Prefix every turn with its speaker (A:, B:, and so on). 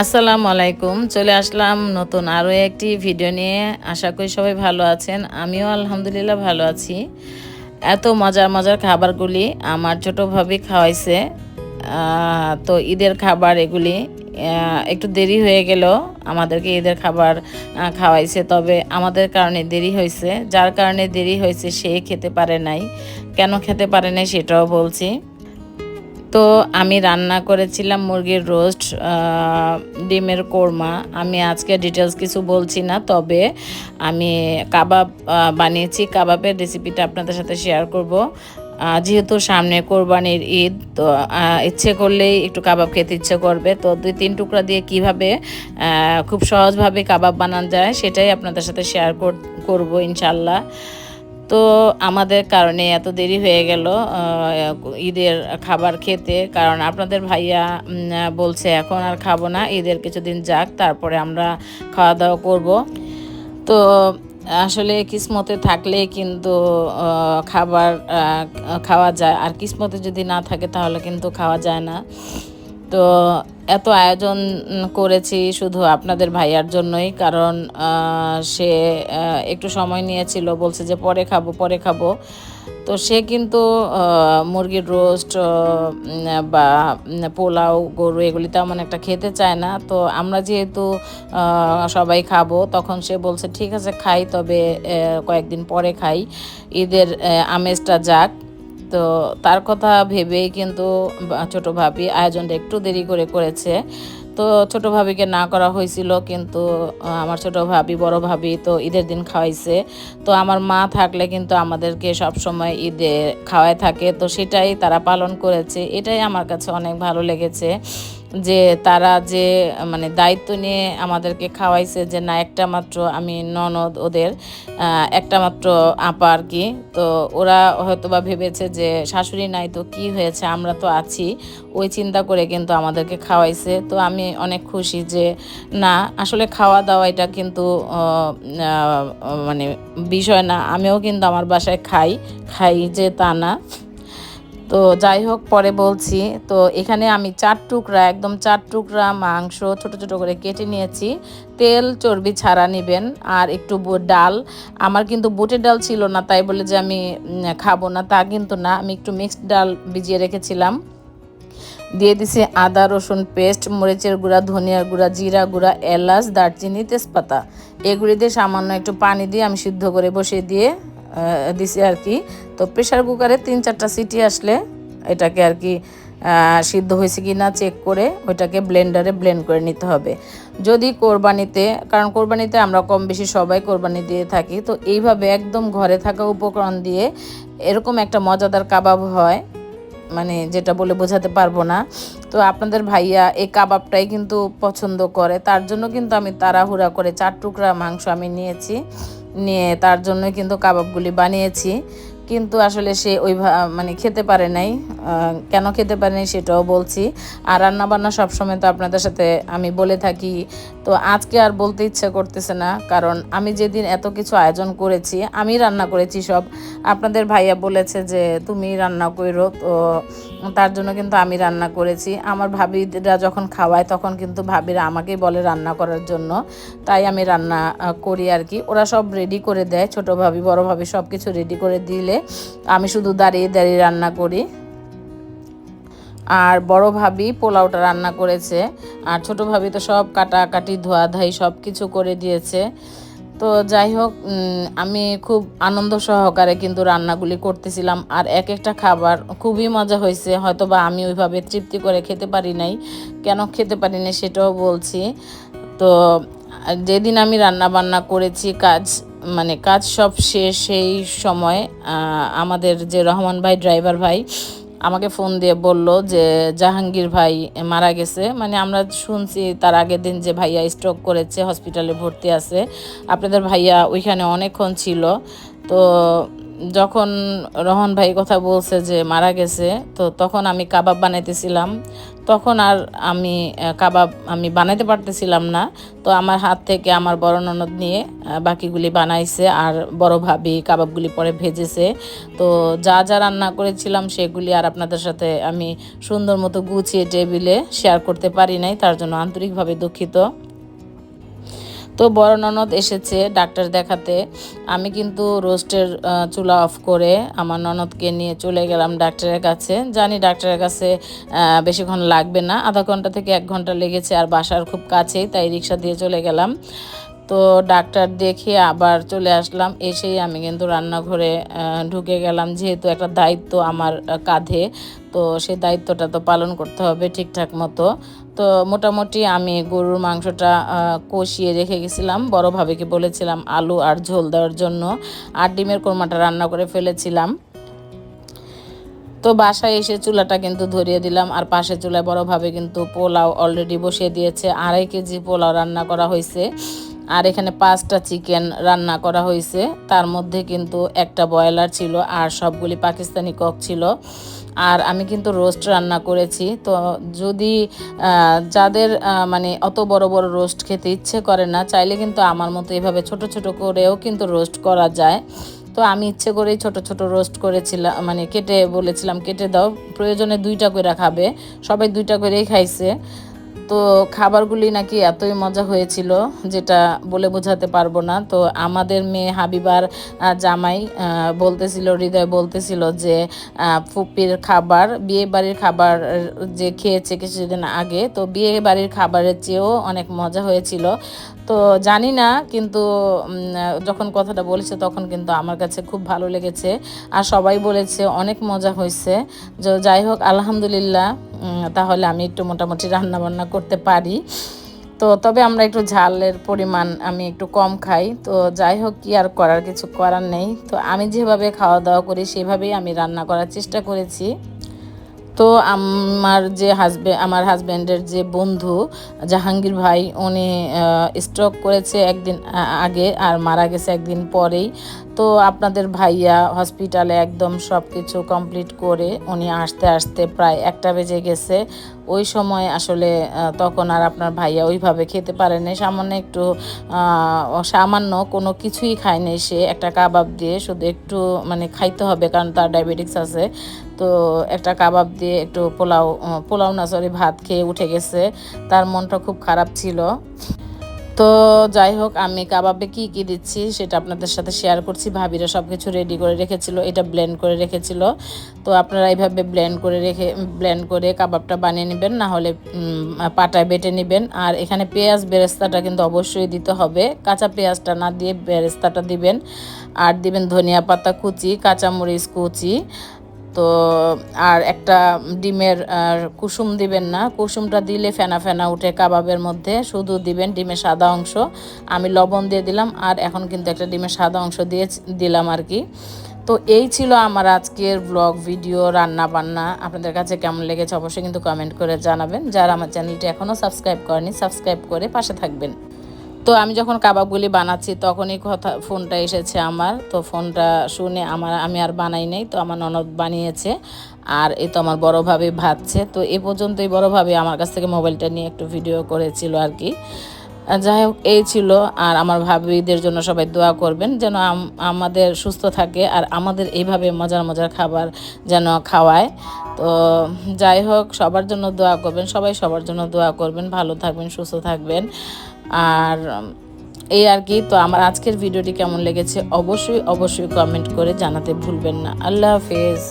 A: আসসালামু আলাইকুম। চলে আসলাম নতুন আরও একটি ভিডিও নিয়ে। আশা করি সবাই ভালো আছেন। আমিও আলহামদুলিল্লাহ ভালো আছি। এত মজার মজার খাবারগুলি আমার ছোটো খাওয়াইছে। তো ঈদের খাবার এগুলি একটু দেরি হয়ে গেল। আমাদেরকে ঈদের খাবার খাওয়াইছে। তবে আমাদের কারণে দেরি হয়েছে যার কারণে দেরি হয়েছে সে খেতে পারে নাই। কেন খেতে পারে নাই সেটাও বলছি। তো আমি রান্না করেছিলাম মুরগির রোস্ট ডিমের কোরমা। আমি আজকে ডিটেলস কিছু বলছি না, তবে আমি কাবাব বানিয়েছি। কাবাবের রেসিপিটা আপনাদের সাথে শেয়ার করব। যেহেতু সামনে কোরবানির ঈদ, তো ইচ্ছে করলেই একটু কাবাব খেতে ইচ্ছে করবে। তো দুই তিন টুকরা দিয়ে কীভাবে খুব সহজভাবে কাবাব বানানো যায়, সেটাই আপনাদের সাথে শেয়ার করব ইনশাল্লাহ তো আমাদের কারণে এত দেরি হয়ে গেল ঈদের খাবার খেতে। কারণ আপনাদের ভাইয়া বলছে, এখন আর খাব না, ঈদের কিছুদিন যাক, তারপরে আমরা খাওয়া দাওয়া করব। তো আসলে কিসমতে থাকলে কিন্তু খাবার খাওয়া যায়। আর কিসমতে যদি না থাকে, তাহলে কিন্তু খাওয়া যায় না। তো এত আয়োজন করেছি শুধু আপনাদের ভাইয়ার জন্যই, কারণ সে একটু সময় নিয়েছিল, বলছে যে পরে খাব পরে খাব। তো সে কিন্তু মুরগির রোস্ট বা, পোলাও, গরু এগুলি তেমন একটা খেতে চায় না। তো আমরা যেহেতু সবাই খাব, তখন সে বলছে, ঠিক আছে, খাই, তবে কয়েকদিন পরে খাই। ঈদের আমেজটা যাক। তো তার কথা ভেবেই কিন্তু ছোটো ভাবি আয়োজনটা একটু দেরি করে করেছে। তো ছোট ভাবিকে না করা হয়েছিল কিন্তু আমার ছোট ভাবি, বড় ভাবি তো ঈদের দিন খাওয়াইছে। তো আমার মা থাকলে কিন্তু আমাদেরকে সব সময় ঈদে খাওয়ায় থাকে। তো সেটাই তারা পালন করেছে। এটাই আমার কাছে অনেক ভালো লেগেছে। যে তারা যে মানে দায়িত্ব নিয়ে আমাদেরকে খাওয়াইছে যে, না, একটা মাত্র আমি ননদ ওদের একটা মাত্র আপা আর কি। তো ওরা হয়তো বা ভেবেছে যে, শাশুড়ি নাই তো কি হয়েছে? আমরা তো আছি। ওই চিন্তা করে কিন্তু আমাদেরকে খাওয়াইছে। তো আমি অনেক খুশি যে, না, আসলে খাওয়া দাওয়া এটা কিন্তু মানে বিষয় না। আমিও কিন্তু আমার বাসায় খাই খাই যে তা না। তো যাই হোক, পরে বলছি। তো এখানে আমি চার টুকরা, একদম চার টুকরা মাংস ছোট ছোট করে কেটে নিয়েছি। তেল, চর্বি ছাড়া নেবেন আর একটু ডাল। আমার কিন্তু বুটের ডাল ছিল না, তাই বলে যে আমি খাব না, তা কিন্তু না। আমি একটু মিক্সড ডাল ভিজিয়ে রেখেছিলাম। দিয়ে দিছি আদা, রসুন পেস্ট, মরিচের গুঁড়া, ধনিয়ার গুঁড়া, জিরা গুঁড়া, এলাচ, দারচিনি, তেজপাতা। এগুলি দিয়ে সামান্য একটু পানি দিয়ে আমি সিদ্ধ করে বসিয়ে দিয়ে দিছি আর কি। তো প্রেশার কুকারে তিন চারটা সিটি আসলে এটাকে আর কি সিদ্ধ হয়েছে কি না চেক করে ওইটাকে ব্লেন্ডারে ব্লেন্ড করে নিতে হবে। যদি কোরবানিতে, কারণ কোরবানিতে আমরা কম বেশি সবাই কোরবানি দিয়ে থাকি, তো এইভাবে একদম ঘরে থাকা উপকরণ দিয়ে এরকম একটা মজাদার কাবাব হয় মানে যেটা বলে বোঝাতে পারব না। তো আপনাদের ভাইয়া এই কাবাবটাই কিন্তু পছন্দ করে, তার জন্য কিন্তু আমি তাড়াহুড়া করে চার টুকরা মাংস আমি নিয়েছি। নিয়ে তার জন্য কিন্তু কাবাবগুলি বানিয়েছি। কিন্তু আসলে সে ওই মানে খেতে পারে নাই। কেন খেতে পারে নাই সেটাও বলছি। আর রান্না বান্না সবসময় তো আপনাদের সাথে আমি বলে থাকি। তো আজকে আর বলতে ইচ্ছে করতেছে না। কারণ আমি যেদিন এত কিছু আয়োজন করেছি, আমি রান্না করেছি সব। আপনাদের ভাইয়া বলেছে যে, তুমি রান্না করো তো তার জন্য কিন্তু আমি রান্না করেছি। আমার ভাবিরা যখন খাওয়ায় তখন কিন্তু ভাবিরা আমাকেই বলে রান্না করার জন্য। তাই আমি রান্না করি আর কি। ওরা সব রেডি করে দেয়, ছোট ভাবি, বড় ভাবি সব কিছু রেডি করে দিলে আমি শুধু দাঁড়িয়ে দাঁড়িয়ে রান্না করি। আর বড় ভাবি পোলাওটা রান্না করেছে। আর ছোট ভাবি তো সব কাটাকাটি ধোয়াধাই সব কিছু করে দিয়েছে। তো যাই হোক আমি খুব আনন্দ সহকারে কিন্তু রান্নাগুলি করতেছিলাম আর এক একটা খাবার খুবই মজা হয়েছে। হয়তো বা আমি ওইভাবে তৃপ্তি করে খেতে পারি নাই। কেন খেতে পারি নাই সেটাও বলছি। তো যেদিন আমি রান্না বান্না করেছি, কাজ মানে কাজ সব শেষ সেই সময় আমাদের যে রহমান ভাই, ড্রাইভার ভাই আমাকে ফোন দিয়ে বলল যে, জাহাঙ্গীর ভাই মারা গেছে। মানে আমরা শুনছি তার আগের দিন যে ভাইয়া স্ট্রোক করেছে হসপিটালে ভর্তি আছে। আপনাদের ভাইয়া ওইখানে অনেকক্ষণ ছিল। তো যখন রহন ভাই কথা বলছে যে মারা গেছে, তো তখন আমি কাবাব বানাইতেছিলাম। তখন আর আমি কাবাব আমি বানাইতে পারতেছিলাম না। তো আমার হাত থেকে আমার বড় ননদ নিয়ে বাকিগুলি বানাইছে আর বড় ভাবি কাবাবগুলি পরে ভেজেছে। তো যা যা রান্না করেছিলাম সেগুলি আর আপনাদের সাথে আমি সুন্দর মতো গুছিয়ে টেবিলে শেয়ার করতে পারি নাই, তার জন্য আন্তরিকভাবে দুঃখিত। তো বড় ননদ এসেছে ডাক্তার দেখাতে। আমি কিন্তু রোস্টের চুলা অফ করে আমার ননদকে নিয়ে চলে গেলাম ডাক্তারের কাছে। জানি ডাক্তারের কাছে বেশিক্ষণ লাগবে না। আধা ঘণ্টা থেকে এক ঘণ্টা লেগেছে আর বাসার খুব কাছেই, তাই রিক্সা দিয়ে চলে গেলাম। তো ডাক্তার দেখে আবার চলে আসলাম। এসেই আমি কিন্তু রান্নাঘরে ঢুকে গেলাম। যেহেতু একটা দায়িত্ব আমার কাঁধে, তো সেই দায়িত্বটা তো পালন করতে হবে ঠিকঠাক মতো। তো মোটামুটি আমি গরুর মাংসটা কষিয়ে রেখে গেছিলাম। বড় ভাবিকে বলেছিলাম আলু আর ঝোল দেওয়ার জন্য। আর ডিমের কোরমাটা রান্না করে ফেলেছিলাম। তো বাসায় এসে চুলাটা কিন্তু ধরিয়ে দিলাম। আর পাশে চুলায় বড়োভাবে কিন্তু পোলাও অলরেডি বসিয়ে দিয়েছে। আড়াই কেজি পোলাও রান্না করা হয়েছে। আর এখানে পাঁচটা চিকেন রান্না করা হয়েছে। তার মধ্যে কিন্তু একটা ব্রয়লার ছিল আর সবগুলি পাকিস্তানি কক ছিল। আর আমি কিন্তু রোস্ট রান্না করেছি। তো যদি যাদের মানে অত বড় বড় রোস্ট খেতে ইচ্ছে করে না, চাইলে কিন্তু আমার মতো এভাবে ছোট ছোট করেও কিন্তু রোস্ট করা যায়। তো আমি ইচ্ছে করেই ছোট ছোট রোস্ট করেছিলাম মানে কেটে বলেছিলাম, কেটে দাও। প্রয়োজনে দুইটা করে খাবে। সবাই দুইটা করেই খাইছে। তো খাবারগুলি নাকি এতই মজা হয়েছিল যেটা বলে বোঝাতে পারব না। তো আমাদের মেয়ে হাবিবার জামাই বলতেছিল, হৃদয় বলতেছিল যে ফুপির খাবার বিয়ে বাড়ির খাবার যে খেয়েছে কিছুদিন আগে, তো বিয়ে বাড়ির খাবারের চেয়েও অনেক মজা হয়েছিল। তো জানি না, কিন্তু যখন কথাটা বলেছে তখন কিন্তু আমার কাছে খুব ভালো লেগেছে। আর সবাই বলেছে অনেক মজা হয়েছে। যে, যাই হোক, আলহামদুলিল্লাহ তাহলে আমি একটু মোটামুটি রান্না বান্না করতে পারি। তো তবে আমরা একটু ঝালের পরিমাণ আমি একটু কম খাই। তো যাই হোক, কি আর করার, কিছু করার নেই। তো আমি যেভাবে খাওয়া দাওয়া করি, সেভাবেই আমি রান্না করার চেষ্টা করেছি। তো আমার যে হাজব্যান্ড আমার হাজব্যান্ডের যে বন্ধু জাহাঙ্গীর ভাই, উনি স্ট্রোক করেছে একদিন আগে আর মারা গেছে একদিন পরেই। তো আপনাদের ভাইয়া হসপিটালে একদম সব কিছু কমপ্লিট করে উনি আসতে আসতে প্রায় একটা বেজে গেছে। ওই সময় আসলে তখন আর আপনার ভাইয়া ওইভাবে খেতে পারেনি সামান্য একটু সামান্য কোনো কিছুই খায়নি সে। একটা কাবাব দিয়ে শুধু একটু মানে খাইতে হবে কারণ তার ডায়াবেটিক্স আছে। তো একটা কাবাব দিয়ে একটু পোলাও পোলাও না সরি ভাত খেয়ে উঠে গেছে। তার মনটা খুব খারাপ ছিল। তো যাই হোক, আমি কাবাবে কি কি দিচ্ছি সেটা আপনাদের সাথে শেয়ার করছি। ভাবিরা সব কিছু রেডি করে রেখেছিল, এটা ব্লেন্ড করে রেখেছিল। তো আপনারা এইভাবে ব্লেন্ড করে রেখে ব্লেন্ড করে কাবাবটা বানিয়ে নেবেন, না হলে পাটায় বেটে নেবেন। আর এখানে পেঁয়াজ বেরেস্তাটা কিন্তু অবশ্যই দিতে হবে। কাঁচা পেঁয়াজটা না দিয়ে বেরেস্তাটা দিবেন। আর দিবেন ধনিয়া পাতা কুচি, কাঁচামরিচ কুচি। তো, আর একটা ডিমের কুসুম দিবেন না। কুসুমটা দিলে ফেনা ফেনা উঠে কাবাবের মধ্যে। শুধু দিবেন ডিমের সাদা অংশ। আমি লবণ দিয়ে দিলাম, আর এখন কিন্তু একটা ডিমের সাদা অংশ দিয়ে দিলাম আর কি। তো এই ছিল আমার আজকের ব্লগ, ভিডিও রান্না বান্না আপনাদের কাছে কেমন লেগেছে অবশ্যই কিন্তু কমেন্ট করে জানাবেন। যারা আমার চ্যানেলটি এখনও সাবস্ক্রাইব করেনি সাবস্ক্রাইব করে পাশে থাকবেন। তো আমি যখন কাবাবগুলি বানাচ্ছি, তখনই কথা, ফোনটা এসেছে আমার। তো ফোনটা শুনে আমার, আমি আর বানাই নাই, তো আমার ননদ বানিয়েছে। আর এই তো আমার বড় ভাবে ভাবছে তো এ পর্যন্তই বড় ভাবে আমার কাছ থেকে মোবাইলটা নিয়ে একটু ভিডিও করেছিল আর কি। যাই হোক, এই ছিল। আর আমার ভাবিদের জন্য সবাই দোয়া করবেন যেন আম- আমাদের সুস্থ থাকে আর আমাদের এইভাবে মজার মজার খাবার যেন খাওয়ায়। তো যাই হোক, সবার জন্য দোয়া করবেন, সবাই সবার জন্য দোয়া করবেন। ভালো থাকবেন, সুস্থ থাকবেন। আর এই আর কি। তো আমার আজকের ভিডিওটি কেমন লেগেছে অবশ্যই অবশ্যই কমেন্ট করে জানাতে ভুলবেন না। আল্লাহ হাফেজ।